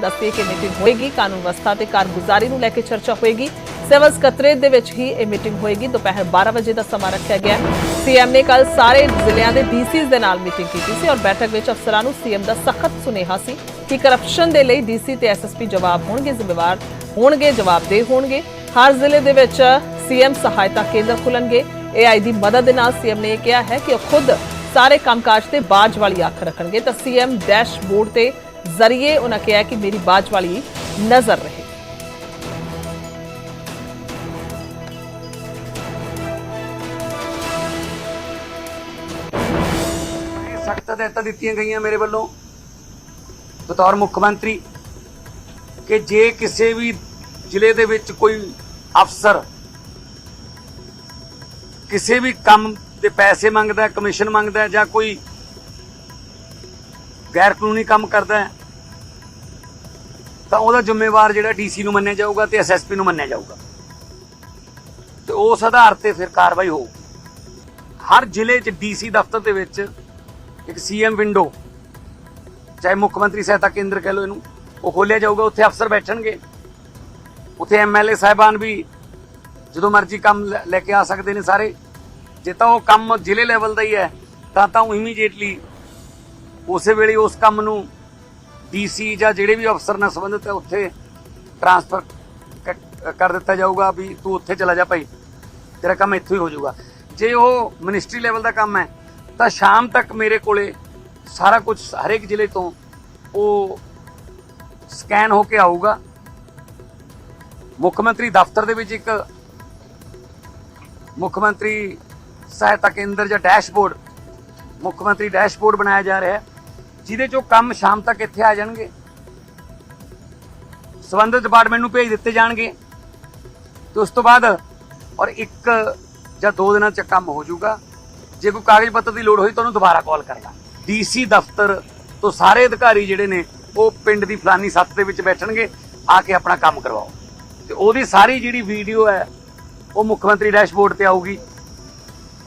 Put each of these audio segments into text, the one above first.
ਦੱਸਦੇ ਕਿ ਮੀਟਿੰਗ ਹੋਏਗੀ, ਕਾਨੂੰਨ ਵਿਵਸਥਾ ਤੇ ਕਾਰਗੁਜ਼ਾਰੀ ਨੂੰ ਲੈ ਕੇ ਚਰਚਾ ਹੋਏਗੀ। ਸਿਵਲ ਸਕੱਤਰੇਤ ਦੇ ਵਿੱਚ ਹੀ ਇਹ ਮੀਟਿੰਗ ਹੋਏਗੀ। ਦੁਪਹਿਰ 12 ਵਜੇ ਦਾ ਸਮਾਂ ਰੱਖਿਆ ਗਿਆ ਸੀਐਮ ਨੇ ਕੱਲ ਸਾਰੇ ਜ਼ਿਲ੍ਹਿਆਂ ਦੇ ਡੀਸੀਜ਼ ਦੇ ਨਾਲ ਮੀਟਿੰਗ ਕੀਤੀ ਸੀ ਔਰ ਬੈਠਕ ਵਿੱਚ ਅਫਸਰਾਂ ਨੂੰ ਸੀਐਮ ਦਾ ਸਖਤ ਸੁਨੇਹਾ ਸੀ ਕਿ ਕਰਪਸ਼ਨ ਦੇ ਲਈ ਡੀਸੀ ਤੇ ਐਸਐਸਪੀ ਜਵਾਬ ਹੋਣਗੇ, ਜ਼ਿੰਮੇਵਾਰ ਹੋਣਗੇ, ਜਵਾਬਦੇਹ ਹੋਣਗੇ। ਹਰ ਜ਼ਿਲ੍ਹੇ ਦੇ ਵਿੱਚ ਸੀਐਮ ਸਹਾਇਤਾ ਕੇਂਦਰ ਖੁੱਲਣਗੇ। ਏਆਈ ਦੀ ਮਦਦ ਦੇ ਨਾਲ ਸੀਐਮ ਨੇ ਇਹ ਕਿਹਾ ਹੈ ਕਿ ਉਹ ਖੁਦ ਸਾਰੇ ਕੰਮਕਾਜ ਤੇ ਬਾਜ ਵਾਲੀ ਅੱਖ ਰੱਖਣਗੇ। ਤਾਂ ਸੀਐਮ ਡੈਸ਼ਬੋਰਡ ਤੇ ਜ਼ਰੀਏ ਉਹਨਾਂ ਕਿਹਾ ਕਿ ਮੇਰੀ ਬਾਜ ਵਾਲੀ ਨਜ਼ਰ ਰਹੇ ਸਖਤ ਹਦਾਇਤਾਂ ਦਿੱਤੀਆਂ ਗਈਆਂ ਮੇਰੇ ਵੱਲੋਂ ਬਤੌਰ ਮੁੱਖ ਮੰਤਰੀ ਕਿ ਜੇ ਕਿਸੇ ਵੀ ਜ਼ਿਲ੍ਹੇ ਦੇ ਵਿੱਚ ਕੋਈ ਅਫਸਰ ਕਿਸੇ ਵੀ ਕੰਮ ਦੇ ਪੈਸੇ ਮੰਗਦਾ ਕਮਿਸ਼ਨ ਮੰਗਦਾ ਜਾਂ ਕੋਈ ਗੈਰ ਕਾਨੂੰਨੀ ਕੰਮ ਕਰਦਾ ਤਾਂ ਉਹਦਾ ਜ਼ਿੰਮੇਵਾਰ ਜਿਹੜਾ ਡੀਸੀ ਨੂੰ ਮੰਨਿਆ ਜਾਊਗਾ ਤੇ ਐਸਐਸਪੀ ਨੂੰ ਮੰਨਿਆ ਜਾਊਗਾ। ਤੇ ਉਸ ਆਧਾਰ ਤੇ ਫਿਰ ਕਾਰਵਾਈ ਹੋਊ। ਹਰ ਜ਼ਿਲ੍ਹੇ 'ਚ ਡੀਸੀ ਦਫ਼ਤਰ ਦੇ ਵਿੱਚ ਇੱਕ ਸੀਐਮ ਵਿੰਡੋ, ਚਾਹੇ ਮੁੱਖ ਮੰਤਰੀ ਸਹਾਇਤਾ ਕੇਂਦਰ ਕਹਿ ਲਓ ਇਹਨੂੰ, ਉਹ ਖੋਲਿਆ ਜਾਊਗਾ, ਉੱਥੇ ਅਫਸਰ ਬੈਠਣਗੇ। ਉੱਥੇ ਐਮਐਲਏ ਸਾਹਿਬਾਨ ਵੀ ਜਦੋਂ ਮਰਜ਼ੀ ਕੰਮ ਲੈ- ਲੈ ਕੇ ਆ ਸਕਦੇ ਨੇ ਸਾਰੇ। ਜੇ ਤਾਂ ਉਹ ਕੰਮ ਜ਼ਿਲ੍ਹੇ ਲੈਵਲ ਦਾ ਹੀ ਹੈ, ਤਾਂ ਤਾਂ ਉਹ ਇਮੀਡੀਏਟਲੀ ਉਸੇ ਵੇਲੇ ਉਸ ਕੰਮ ਨੂੰ ਡੀਸੀ ਜਾਂ ਜਿਹੜੇ ਵੀ ਅਫਸਰ ਨਾਲ ਸੰਬੰਧਿਤ ਹੈ, ਉੱਥੇ ਟ੍ਰਾਂਸਫਰ ਕਰ ਦਿੱਤਾ ਜਾਊਗਾ ਵੀ ਤੂੰ ਉੱਥੇ ਚਲਾ ਜਾ ਭਾਈ। ਤੇਰਾ ਕੰਮ ਇੱਥੋਂ ਹੀ ਹੋ ਜਾਊਗਾ। ਜੇ ਉਹ ਮਿਨਿਸਟਰੀ ਲੈਵਲ ਦਾ ਕੰਮ ਹੈ, ਤਾਂ ਸ਼ਾਮ ਤੱਕ ਮੇਰੇ ਕੋਲੇ ਸਾਰਾ ਕੁਝ ਹਰੇਕ ਜ਼ਿਲ੍ਹੇ ਤੋਂ ਉਹ ਸਕੈਨ ਹੋ ਕੇ ਆਊਗਾ। ਮੁੱਖ ਮੰਤਰੀ ਦਫ਼ਤਰ ਦੇ ਵਿੱਚ ਇੱਕ ਮੁੱਖ ਮੰਤਰੀ ਸਹਾਇਤਾ ਕੇਂਦਰ ਜਾਂ ਡੈਸ਼ਬੋਰਡ, ਮੁੱਖ ਮੰਤਰੀ ਡੈਸ਼ਬੋਰਡ ਬਣਾਇਆ ਜਾ ਰਿਹਾ ਹੈ। ਜਿਹਦੇ ਚੋਂ ਕੰਮ ਸ਼ਾਮ ਤੱਕ ਇੱਥੇ ਆ ਜਾਣਗੇ। ਸੰਬੰਧਿਤ ਡਿਪਾਰਟਮੈਂਟ ਨੂੰ ਭੇਜ ਦਿੱਤੇ ਜਾਣਗੇ। ਤੇ ਉਸ ਤੋਂ ਬਾਅਦ ਔਰ ਇੱਕ ਜਾਂ ਦੋ ਦਿਨਾਂ ਚ ਕੰਮ ਹੋ ਜਾਊਗਾ। ਜੇ ਕੋਈ ਕਾਗਜ਼ ਪੱਤਰ ਦੀ ਲੋੜ ਹੋਈ ਤਾਂ ਉਹਨੂੰ ਦੁਬਾਰਾ ਕਾਲ ਕਰਨਾ। ਡੀਸੀ ਦਫ਼ਤਰ ਤੋਂ ਸਾਰੇ ਅਧਿਕਾਰੀ ਜਿਹੜੇ ਨੇ, ਉਹ ਪਿੰਡ ਦੀ ਫਲਾਨੀ ਸੱਤ ਦੇ ਵਿੱਚ ਬੈਠਣਗੇ, ਆ ਕੇ ਆਪਣਾ ਕੰਮ ਕਰਵਾਓ। ਤੇ ਉਹਦੀ ਸਾਰੀ ਜਿਹੜੀ ਵੀਡੀਓ ਹੈ, ਉਹ ਮੁੱਖ ਮੰਤਰੀ ਡੈਸ਼ਬੋਰਡ ਤੇ ਆਊਗੀ।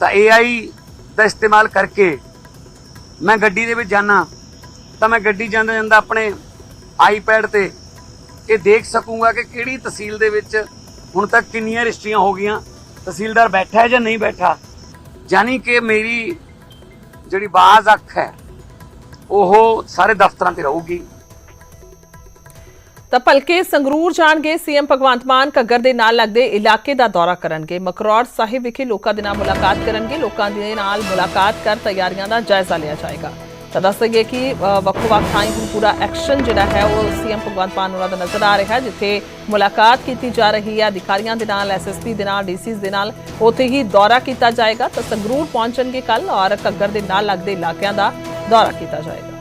ਤਾਂ AI ਦਾ ਇਸਤੇਮਾਲ ਕਰਕੇ ਮੈਂ ਗੱਡੀ ਦੇ ਵਿੱਚ ਜਾਣਾ ਤਾਂ ਮੈਂ ਗੱਡੀ ਜਾਂਦਾ ਜਾਂਦਾ ਆਪਣੇ ਆਈਪੈਡ ਤੇ ਇਹ ਦੇਖ ਸਕੂੰਗਾ ਕਿ ਕਿਹੜੀ ਤਹਿਸੀਲ ਦੇ ਵਿੱਚ ਹੁਣ ਤੱਕ ਕਿੰਨੀਆਂ ਰਜਿਸਟਰੀਆਂ ਹੋ ਗਈਆਂ, ਤਹਿਸੀਲਦਾਰ ਬੈਠਾ ਹੈ ਜਾਂ ਨਹੀਂ ਬੈਠਾ। ਯਾਨੀ ਕਿ ਮੇਰੀ ਜਿਹੜੀ ਬਾਜ਼ ਅੱਖ ਹੈ, ਉਹ ਸਾਰੇ ਦਫ਼ਤਰਾਂ ਤੇ ਰਹੂਗੀ। ਤਾਂ ਭਲਕੇ ਸੰਗਰੂਰ ਜਾਣਗੇ ਸੀਐਮ ਭਗਵੰਤ ਮਾਨ, ਘੱਗਰ ਦੇ ਨਾਲ ਲੱਗਦੇ ਇਲਾਕੇ ਦਾ ਦੌਰਾ ਕਰਨਗੇ। ਮਕਰੌੜ ਸਾਹਿਬ ਵਿਖੇ ਲੋਕਾਂ ਦੇ ਨਾਲ ਮੁਲਾਕਾਤ ਕਰਨਗੇ, ਲੋਕਾਂ ਦੇ ਨਾਲ ਮੁਲਾਕਾਤ ਕਰ ਤਿਆਰੀਆਂ ਦਾ ਜਾਇਜ਼ਾ ਲਿਆ ਜਾਏਗਾ। ਤਾਂ ਦੱਸ ਦਈਏ ਕਿ ਅ, ਵੱਖੋ-ਵੱਖ ਥਾਈਂ ਹੁਣ ਪੂਰਾ ਐਕਸ਼ਨ ਜਿਹੜਾ ਹੈ ਉਹ ਸੀਐਮ ਭਗਵੰਤ ਮਾਨ ਉਹਨਾਂ ਦਾ ਨਜ਼ਰ ਆ ਰਿਹਾ ਜਿੱਥੇ ਮੁਲਾਕਾਤ ਕੀਤੀ ਜਾ ਰਹੀ ਹੈ। ਅਧਿਕਾਰੀਆਂ ਦੇ ਨਾਲ ਐਸਐਸਪੀ ਦੇ ਨਾਲ ਡੀਸੀਜ਼ ਦੇ ਨਾਲ ਉੱਥੇ ਹੀ ਦੌਰਾ ਕੀਤਾ ਜਾਏਗਾ। ਤਾਂ ਸੰਗਰੂਰ ਪਹੁੰਚਣਗੇ ਕੱਲ ਔਰ ਘੱਗਰ ਦੇ ਨਾਲ ਲੱਗਦੇ ਇਲਾਕਿਆਂ ਦਾ ਦੌਰਾ ਕੀਤਾ ਜਾਏਗਾ।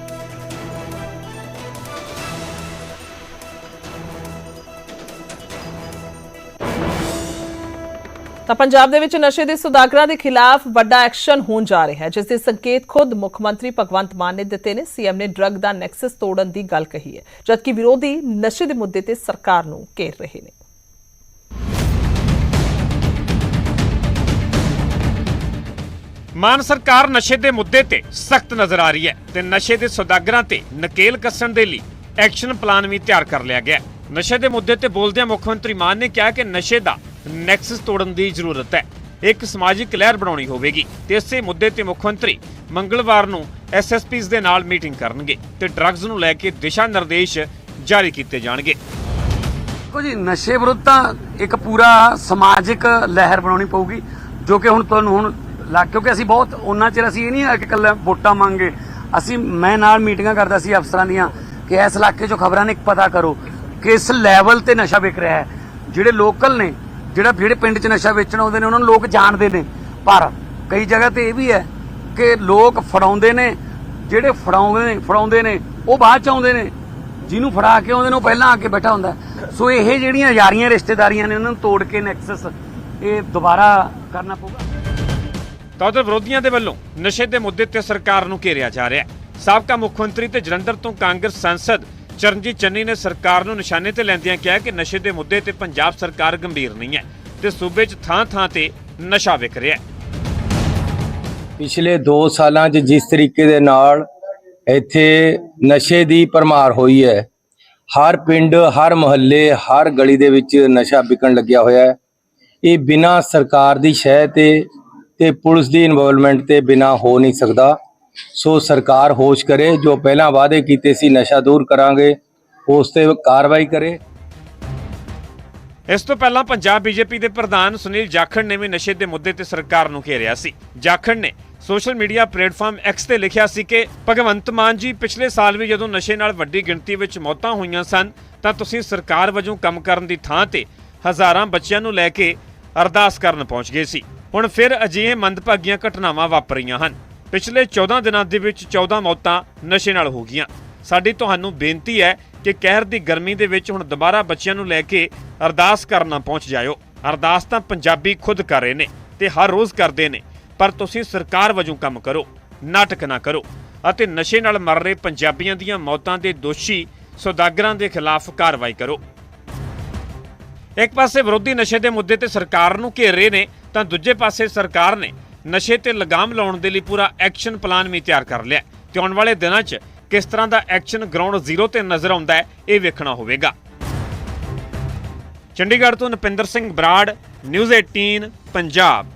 ਤਾਂ ਪੰਜਾਬ ਦੇ ਵਿੱਚ ਨਸ਼ੇ ਦੇ ਸੁਦਾਗਰਾਂ ਦੇ ਖਿਲਾਫ ਵੱਡਾ ਐਕਸ਼ਨ ਹੋਣ ਜਾ ਰਿਹਾ ਹੈ, ਜਿਸ ਦੇ ਸੰਕੇਤ ਖੁਦ ਮੁੱਖ ਮੰਤਰੀ ਭਗਵੰਤ ਮਾਨ ਨੇ ਦਿੱਤੇ ਨੇ। ਸੀਐਮ ਨੇ ਡਰੱਗ ਦਾ ਨੈਕਸਸ ਤੋੜਨ ਦੀ ਗੱਲ ਕਹੀ ਹੈ, ਜਦਕਿ ਵਿਰੋਧੀ ਨਸ਼ੇ ਦੇ ਮੁੱਦੇ ਤੇ ਸਰਕਾਰ ਨੂੰ ਘੇਰ ਰਹੇ ਨੇ। ਮਾਨ ਸਰਕਾਰ ਨਸ਼ੇ ਦੇ ਮੁੱਦੇ ਤੇ ਸਖਤ ਨਜ਼ਰ ਆ ਰਹੀ ਹੈ ਤੇ ਨਸ਼ੇ ਦੇ ਸੌਦਾਗਰਾਂ ਤੇ ਨਕੇਲ ਕੱਸਣ ਦੇ ਲਈ ਐਕਸ਼ਨ ਪਲਾਨ ਵੀ ਤਿਆਰ ਕਰ ਲਿਆ ਗਿਆ ਨਸ਼ੇ ਦੇ ਮੁੱਦੇ ਤੇ ਬੋਲਦਿਆਂ ਮੁੱਖ ਮੰਤਰੀ ਮਾਨ ਨੇ ਕਿਹਾ ਕਿ ਨਸ਼ੇ ਦਾ ਨੈਕਸਸ ਤੋੜਨ ਦੀ ਜ਼ਰੂਰਤ ਹੈ। ਇੱਕ ਸਮਾਜਿਕ ਲਹਿਰ ਬਣਾਉਣੀ ਹੋਵੇਗੀ ਤੇ ਇਸੇ ਮੁੱਦੇ ਤੇ ਮੁੱਖ ਮੰਤਰੀ ਮੰਗਲਵਾਰ ਨੂੰ ਐਸਐਸਪੀਜ਼ ਦੇ ਨਾਲ ਮੀਟਿੰਗ ਕਰਨਗੇ ਤੇ ਡਰੱਗਸ ਨੂੰ ਲੈ ਕੇ ਦਿਸ਼ਾ ਨਿਰਦੇਸ਼ ਜਾਰੀ ਕੀਤੇ ਜਾਣਗੇ। ਦੇਖੋ ਜੀ, ਨਸ਼ੇ ਵਿਰੁੱਧ ਤਾਂ ਇੱਕ ਪੂਰਾ ਸਮਾਜਿਕ ਲਹਿਰ ਬਣਾਉਣੀ ਪਊਗੀ, ਜੋ ਕਿ ਹੁਣ ਤੁਹਾਨੂੰ ਹੁਣ ਲੱਗ, ਕਿਉਂਕਿ ਅਸੀਂ ਬਹੁਤ, ਉਹਨਾਂ ਚਿਰ ਅਸੀਂ ਇਹ ਨਹੀਂ ਆ ਕਿ ਕੱਲਾ ਵੋਟਾਂ ਮੰਗੇ ਅਸੀਂ, ਮੈਂ ਨਾਲ ਮੀਟਿੰਗਾਂ ਕਰਦਾ ਸੀ ਅਫਸਰਾਂ ਦੀਆਂ ਕਿ ਇਸ ਇਲਾਕੇ 'ਚੋਂ ਖਬਰਾਂ ਨੇ ਪਤਾ ਕਰੋ ਕਿਸ ਲੈਵਲ ਤੇ ਨਸ਼ਾ ਵਿਕ ਰਿਹਾ ਹੈ। ਜਿਹੜੇ ਲੋਕਲ ਨੇ ਜਿਹੜਾ ਜਿਹੜੇ ਪਿੰਡ 'ਚ ਨਸ਼ਾ ਵੇਚਣ ਆਉਂਦੇ ਨੇ, ਉਹਨਾਂ ਨੂੰ ਲੋਕ ਜਾਣਦੇ ਨੇ। ਪਰ ਕਈ ਜਗ੍ਹਾ ਤੇ ਇਹ ਵੀ ਹੈ ਕਿ ਲੋਕ ਫੜਾਉਂਦੇ ਨੇ, ਜਿਹੜੇ ਫੜਾਉਂਦੇ ਨੇ ਫੜਾਉਂਦੇ ਨੇ, ਉਹ ਬਾਅਦ ਚ ਆਉਂਦੇ ਨੇ। ਜਿਹਨੂੰ ਫੜਾ ਕੇ ਆਉਂਦੇ ਨੇ, ਉਹ ਪਹਿਲਾਂ ਆ ਕੇ ਬੈਠਾ ਹੁੰਦਾ। ਸੋ ਇਹ ਜਿਹੜੀਆਂ ਯਾਰੀਆਂ ਰਿਸ਼ਤੇਦਾਰੀਆਂ ਨੇ, ਉਹਨਾਂ ਨੂੰ ਤੋੜ ਕੇ ਨੈਕਸਸ ਇਹ ਦੁਬਾਰਾ ਕਰਨਾ ਪਊਗਾ। ਤਾਂ ਉਧਰ ਵਿਰੋਧੀਆਂ ਦੇ ਵੱਲੋਂ ਨਸ਼ੇ ਦੇ ਮੁੱਦੇ ਤੇ ਸਰਕਾਰ ਨੂੰ ਘੇਰਿਆ ਜਾ ਰਿਹਾ ਹੈ। ਸਾਬਕਾ ਮੁੱਖ ਮੰਤਰੀ ਤੇ ਜਲੰਧਰ ਤੋਂ ਕਾਂਗਰਸ ਸੰਸਦ ਚਰਨਜੀਤ ਚੰਨੀ ਨੇ ਸਰਕਾਰ ਨੂੰ ਨਿਸ਼ਾਨੇ ਤੇ ਲੈਂਦਿਆਂ ਕਿਹਾ ਕਿ ਨਸ਼ੇ ਦੇ ਮੁੱਦੇ ਤੇ ਪੰਜਾਬ ਸਰਕਾਰ ਗੰਭੀਰ ਨਹੀਂ ਹੈ ਤੇ ਸੂਬੇ 'ਚ ਥਾਂ-ਥਾਂ ਤੇ ਨਸ਼ਾ ਵਿਕ ਰਿਹਾ ਹੈ। ਪਿਛਲੇ 2 ਸਾਲਾਂ 'ਚ ਜਿਸ ਤਰੀਕੇ ਦੇ ਨਾਲ ਇੱਥੇ ਨਸ਼ੇ ਦੀ ਪਰਮਾਰ ਹੋਈ ਹੈ, ਹਰ ਪਿੰਡ, ਹਰ ਮੁਹੱਲੇ, ਹਰ ਗਲੀ ਦੇ ਵਿੱਚ ਨਸ਼ਾ ਵਿਕਣ ਲੱਗਿਆ ਹੋਇਆ ਹੈ। ਇਹ ਬਿਨਾ ਸਰਕਾਰ ਦੀ ਸ਼ਹਿ ਤੇ ਤੇ ਪੁਲਿਸ ਦੀ ਇਨਵੋਲਵਮੈਂਟ ਤੇ ਬਿਨਾ ਹੋ ਨਹੀਂ ਸਕਦਾ। ਸੋ ਸਰਕਾਰ ਹੋਸ਼ ਕਰੇ, ਜੋ ਪਹਿਲਾਂ ਵਾਅਦੇ ਕੀਤੇ ਸੀ ਨਸ਼ਾ ਦੂਰ ਕਰਾਂਗੇ, ਉਸ ਤੇ ਕਾਰਵਾਈ ਕਰੇ। ਇਸ ਤੋਂ ਪਹਿਲਾਂ ਪੰਜਾਬ ਬੀਜੇਪੀ ਦੇ ਪ੍ਰਧਾਨ ਸੁਨੀਲ ਜਾਖੜ ਨੇ ਵੀ ਨਸ਼ੇ ਦੇ ਮੁੱਦੇ ਤੇ ਸਰਕਾਰ ਨੂੰ ਘੇਰਿਆ ਸੀ। ਜਾਖੜ ਨੇ ਸੋਸ਼ਲ ਮੀਡੀਆ ਪਲੇਟਫਾਰਮ X ਤੇ ਲਿਖਿਆ ਸੀ ਕਿ, ਭਗਵੰਤ ਮਾਨ ਜੀ, ਪਿਛਲੇ ਸਾਲ ਵੀ ਜਦੋਂ ਨਸ਼ੇ ਨਾਲ ਵੱਡੀ ਗਿਣਤੀ ਵਿੱਚ ਮੌਤਾਂ ਹੋਈਆਂ ਸਨ, ਤਾਂ ਤੁਸੀਂ ਸਰਕਾਰ ਵਜੋਂ ਕੰਮ ਕਰਨ ਦੀ ਥਾਂ ਤੇ ਹਜ਼ਾਰਾਂ ਬੱਚਿਆਂ ਨੂੰ ਲੈ ਕੇ ਅਰਦਾਸ ਕਰਨ ਪਹੁੰਚ ਗਏ ਸੀ। ਹੁਣ ਫਿਰ ਅਜਿਹੇ ਮੰਦਭਾਗੀਆਂ ਘਟਨਾਵਾਂ ਵਾਪਰੀਆਂ ਹਨ। ਪਿਛਲੇ 14 ਦਿਨਾਂ ਦੇ ਵਿੱਚ 14 ਮੌਤਾਂ ਨਸ਼ੇ ਨਾਲ ਹੋ ਗਈਆਂ। ਸਾਡੀ ਤੁਹਾਨੂੰ ਬੇਨਤੀ ਹੈ ਕਿ ਕਹਿਰ ਦੀ ਗਰਮੀ ਦੇ ਵਿੱਚ ਹੁਣ ਦੁਬਾਰਾ ਬੱਚਿਆਂ ਨੂੰ ਲੈ ਕੇ ਅਰਦਾਸ ਕਰਨਾ ਪਹੁੰਚ ਜਾਇਓ। ਅਰਦਾਸ ਤਾਂ ਪੰਜਾਬੀ ਖੁਦ ਕਰ ਰਹੇ ਨੇ ਤੇ ਹਰ ਰੋਜ਼ ਕਰਦੇ ਨੇ, ਪਰ ਤੁਸੀਂ ਸਰਕਾਰ ਵਜੋਂ ਕੰਮ ਕਰੋ, ਨਾਟਕ ਨਾ ਕਰੋ ਅਤੇ ਨਸ਼ੇ ਨਾਲ ਮਰ ਰਹੇ ਪੰਜਾਬੀਆਂ ਦੀਆਂ ਮੌਤਾਂ ਦੇ ਦੋਸ਼ੀ ਸੌਦਾਗਰਾਂ ਦੇ ਖਿਲਾਫ ਕਾਰਵਾਈ ਕਰੋ। ਇੱਕ ਪਾਸੇ ਵਿਰੋਧੀ ਨਸ਼ੇ ਦੇ ਮੁੱਦੇ ਤੇ ਸਰਕਾਰ ਨੂੰ ਘੇਰ ਰਹੇ ਨੇ, ਤਾਂ ਦੂਜੇ ਪਾਸੇ ਸਰਕਾਰ ਨੇ ਨਸ਼ੇ ਤੇ ਲਗਾਮ ਲਾਉਣ ਦੇ ਲਈ ਪੂਰਾ ਐਕਸ਼ਨ ਪਲਾਨ ਵੀ ਤਿਆਰ ਕਰ ਲਿਆ ਤੇ ਆਉਣ ਵਾਲੇ ਦਿਨਾਂ 'ਚ ਕਿਸ ਤਰ੍ਹਾਂ ਦਾ ਐਕਸ਼ਨ ਗਰਾਊਂਡ ਜ਼ੀਰੋ ਤੇ ਨਜ਼ਰ ਆਉਂਦਾ ਹੈ, ਇਹ ਵੇਖਣਾ ਹੋਵੇਗਾ। ਚੰਡੀਗੜ੍ਹ ਤੋਂ ਨਪਿੰਦਰ ਸਿੰਘ ਬਰਾੜ, ਨਿਊਜ਼ 18 ਪੰਜਾਬ।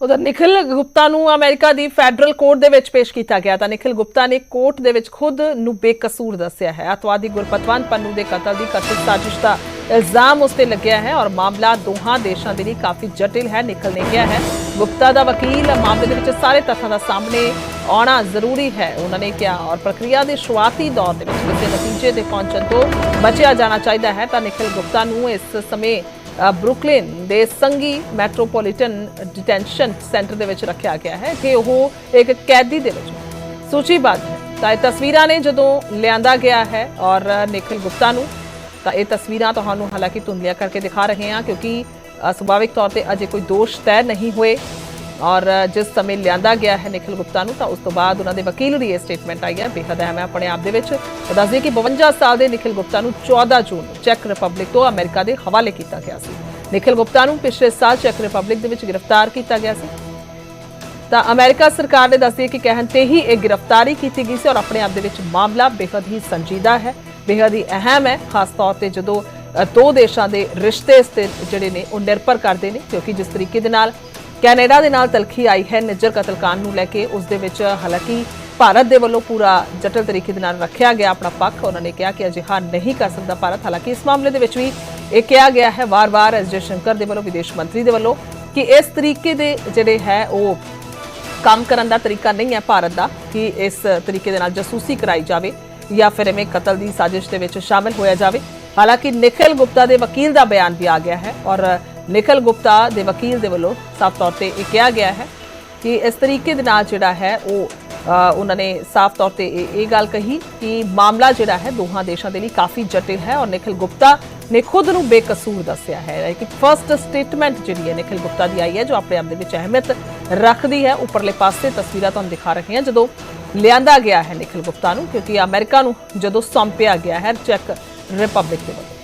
ਉਧਰ ਨਿਖਿਲ ਗੁਪਤਾ ਨੂੰ ਅਮਰੀਕਾ ਦੀ ਫੈਡਰਲ ਕੋਰਟ ਦੇ ਵਿੱਚ ਪੇਸ਼ ਕੀਤਾ ਗਿਆ ਤਾਂ ਨਿਖਿਲ ਗੁਪਤਾ ਨੇ ਕੋਰਟ ਦੇ ਵਿੱਚ ਖੁਦ ਨੂੰ ਬੇਕਸੂਰ ਦੱਸਿਆ ਹੈ। ਅਤਵਾਦੀ ਗੁਰਪਤਵਾਨ ਪੰਨੂ ਦੇ ਕਤਲ ਦੀ ਕਥਿਤ ਸਾਜ਼ਿਸ਼ ਦਾ ਇਲਜ਼ਾਮ ਉਸ ਤੇ ਲੱਗਿਆ ਹੈ ਔਰ ਮਾਮਲਾ ਦੋਹਾਂ ਦੇਸ਼ਾਂ ਦੇ ਲਈ ਕਾਫੀ ਜਟਿਲ ਹੈ ਨਿਖਿਲ ਨੇ ਕਿਹਾ ਹੈ। ਗੁਪਤਾ ਦਾ ਵਕੀਲ ਮਾਮਲੇ ਦੇ ਵਿੱਚ ਸਾਰੇ ਤੱਥਾਂ ਦਾ ਸਾਹਮਣੇ ਆਉਣਾ ਜ਼ਰੂਰੀ ਹੈ। ਉਹਨਾਂ ਨੇ ਕਿਹਾ ਔਰ ਪ੍ਰਕਿਰਿਆ ਦੇ ਸ਼ੁਰੂਆਤੀ ਦੌਰ ਦੇ ਵਿੱਚ ਕਿਸੇ ਨਤੀਜੇ ਤੇ ਪਹੁੰਚਣ ਤੋਂ ਬਚਿਆ ਜਾਣਾ ਚਾਹੀਦਾ ਹੈ ਤਾਂ ਨਿਖਿਲ ਗੁਪਤਾ ਨੂੰ ਇਸ ਸਮੇਂ ਅ, ਬਰੁਕਲਿਨ ਦੇ ਸੰਗੀ ਮੈਟਰੋਪੋਲੀਟਨ ਡਿਟੈਂਸ਼ਨ ਸੈਂਟਰ ਦੇ ਵਿੱਚ ਰੱਖਿਆ ਗਿਆ ਹੈ ਕਿ ਉਹ ਇੱਕ ਕੈਦੀ ਦੇ ਵਿੱਚ ਸੂਚੀਬੱਧ ਹੈ। ਤਾਂ ਇਹ ਤਸਵੀਰਾਂ ਨੇ ਜਦੋਂ ਲਿਆਂਦਾ ਗਿਆ ਹੈ ਔਰ ਨਿਖਿਲ ਗੁਪਤਾ ਨੂੰ ਤਾਂ ਇਹ ਤਸਵੀਰਾਂ ਤੁਹਾਨੂੰ ਹਾਲਾਂਕਿ ਧੁੰਦਲੀਆਂ ਕਰਕੇ ਦਿਖਾ ਰਹੇ ਹਾਂ, ਕਿਉਂਕਿ ਸੁਭਾਵਿਕ ਤੌਰ ਤੇ ਅਜੇ ਕੋਈ ਦੋਸ਼ ਤੈਅ ਨਹੀਂ ਹੋਏ। ਔਰ ਜਿਸ ਸਮੇਂ ਲਿਆਂਦਾ ਗਿਆ ਹੈ ਨikhil ਗੁਪਤਾ ਨੂੰ, ਤਾਂ ਉਸ ਤੋਂ ਬਾਅਦ ਉਹਨਾਂ ਦੇ ਵਕੀਲ ਦੀ ਇਹ ਸਟੇਟਮੈਂਟ ਆਈ ਹੈ। ਬੇਹਦ ਅਹਿਮ ਹੈ ਆਪਣੇ ਆਪ ਦੇ ਵਿੱਚ। ਦੱਸਦੀ ਕਿ 52 ਸਾਲ ਦੇ ਨikhil ਗੁਪਤਾ ਨੂੰ 14 ਜੂਨ ਚੈੱਕ ਰਿਪਬਲਿਕ ਤੋਂ ਅਮਰੀਕਾ ਦੇ ਹਵਾਲੇ ਕੀਤਾ ਗਿਆ ਸੀ। ਨikhil ਗੁਪਤਾ ਨੂੰ ਪਿਛਲੇ ਸਾਲ ਚੈੱਕ ਰਿਪਬਲਿਕ ਦੇ ਵਿੱਚ ਗ੍ਰਿਫਤਾਰ ਕੀਤਾ ਗਿਆ ਸੀ। ਤਾਂ ਅਮਰੀਕਾ ਸਰਕਾਰ ਨੇ ਦੱਸਿਆ ਕਿ ਕਹਿਣ ਤੇ ਹੀ ਇਹ ਗ੍ਰਿਫਤਾਰੀ ਕੀਤੀ ਗਈ ਸੀ ਔਰ ਆਪਣੇ ਆਪ ਦੇ ਵਿੱਚ ਮਾਮਲਾ ਬੇਹਦ ਹੀ ਸੰਜੀਦਾ ਹੈ। ਬੇहद ਹੀ ਅਹਿਮ ਹੈ, ਖਾਸ ਤੌਰ ਤੇ ਜਦੋਂ ਦੋ ਦੇਸ਼ਾਂ ਦੇ ਰਿਸ਼ਤੇ ਜਿਹੜੇ ਨੇ ਉਹ ਨਿਰਭਰ ਕਰਦੇ ਨੇ, ਕਿਉਂਕਿ ਜਿਸ ਤਰੀਕੇ ਦੇ ਨਾਲ ਕੈਨੇਡਾ ਦੇ ਨਾਲ ਤਲਖੀ ਆਈ ਹੈ, ਨਿੱਜਰ ਕਤਲकांड ਨੂੰ ਲੈ ਕੇ ਉਸ ਦੇ ਵਿੱਚ ਹਾਲਾਂਕਿ ਭਾਰਤ ਦੇ ਵੱਲੋਂ ਪੂਰਾ ਜਟਲ ਤਰੀਕੇ ਦੇ ਨਾਲ ਰੱਖਿਆ ਗਿਆ ਆਪਣਾ ਪੱਖ, ਉਹਨਾਂ ਨੇ ਕਿਹਾ ਕਿ ਅਜਿਹਾ ਨਹੀਂ ਕਰ ਸਕਦਾ ਭਾਰਤ, ਹਾਲਾਂਕਿ ਇਸ ਮਾਮਲੇ ਦੇ ਵਿੱਚ ਵੀ ਇਹ ਕਿਹਾ ਗਿਆ ਹੈ ਵਾਰ-ਵਾਰ, ਐਸ ਜੇ ਸ਼ੰਕਰ ਦੇ ਵੱਲੋਂ, ਵਿਦੇਸ਼ ਮੰਤਰੀ ਦੇ ਵੱਲੋਂ ਕਿ ਇਸ ਤਰੀਕੇ ਦੇ ਜਿਹੜੇ ਹੈ ਉਹ ਕੰਮ ਕਰਨ ਦਾ ਤਰੀਕਾ ਨਹੀਂ ਹੈ ਭਾਰਤ ਦਾ, ਕਿ ਇਸ ਤਰੀਕੇ ਦੇ ਨਾਲ ਜਸੂਸੀ ਕਰਾਈ ਜਾਵੇ। ਜਾਂ ਫਿਰ ਐਵੇਂ ਕਤਲ ਦੀ ਸਾਜ਼ਿਸ਼ ਦੇ ਵਿੱਚ ਸ਼ਾਮਿਲ ਹੋਇਆ ਜਾਵੇ। ਹਾਲਾਂਕਿ ਨਿਖਿਲ ਗੁਪਤਾ ਦੇ ਵਕੀਲ ਦਾ ਬਿਆਨ ਵੀ ਆ ਗਿਆ ਹੈ ਔਰ ਨਿਖਿਲ ਗੁਪਤਾ ਦੇ ਵਕੀਲ ਦੇ ਵੱਲੋਂ ਸਾਫ਼ ਤੌਰ ਤੇ ਇਹ ਕਿਹਾ ਗਿਆ ਹੈ ਕਿ ਇਸ ਤਰੀਕੇ ਦੇ ਨਾਲ ਜਿਹੜਾ ਹੈ ਉਹ ਉਹਨਾਂ ਨੇ ਸਾਫ਼ ਤੌਰ ਤੇ ਇਹ ਗੱਲ ਕਹੀ ਕਿ ਮਾਮਲਾ ਜਿਹੜਾ ਹੈ ਦੋਹਾਂ ਦੇਸ਼ਾਂ ਦੇ ਲਈ ਕਾਫੀ ਜਟਿਲ ਹੈ ਔਰ ਨਿਖਿਲ ਗੁਪਤਾ ਨੇ ਖੁਦ ਨੂੰ ਬੇਕਸੂਰ ਦੱਸਿਆ ਹੈ। ਇੱਕ ਫਰਸਟ ਸਟੇਟਮੈਂਟ ਜਿਹੜੀ ਹੈ ਨਿਖਿਲ ਗੁਪਤਾ ਦੀ ਆਈ ਹੈ, ਜੋ ਆਪਣੇ ਆਪ ਦੇ ਵਿੱਚ ਅਹਿਮੀਅਤ ਰੱਖਦੀ ਹੈ। ਉੱਪਰਲੇ ਪਾਸੇ ਤਸਵੀਰਾਂ ਤੁਹਾਨੂੰ ਦਿਖਾ ਰਹੇ ਹਾਂ। ਜਦੋਂ ਲਿਆਂਦਾ ਗਿਆ ਹੈ ਨਿਖਿਲ ਗੁਪਤਾ ਨੂੰ ਕਿਉਂਕਿ ਅਮਰੀਕਾ ਨੂੰ ਜਦੋਂ ਸੌਂਪਿਆ ਗਿਆ ਹੈ ਚੈੱਕ ਰਿਪਬਲਿਕ ਦੇ ਵੱਲੋਂ।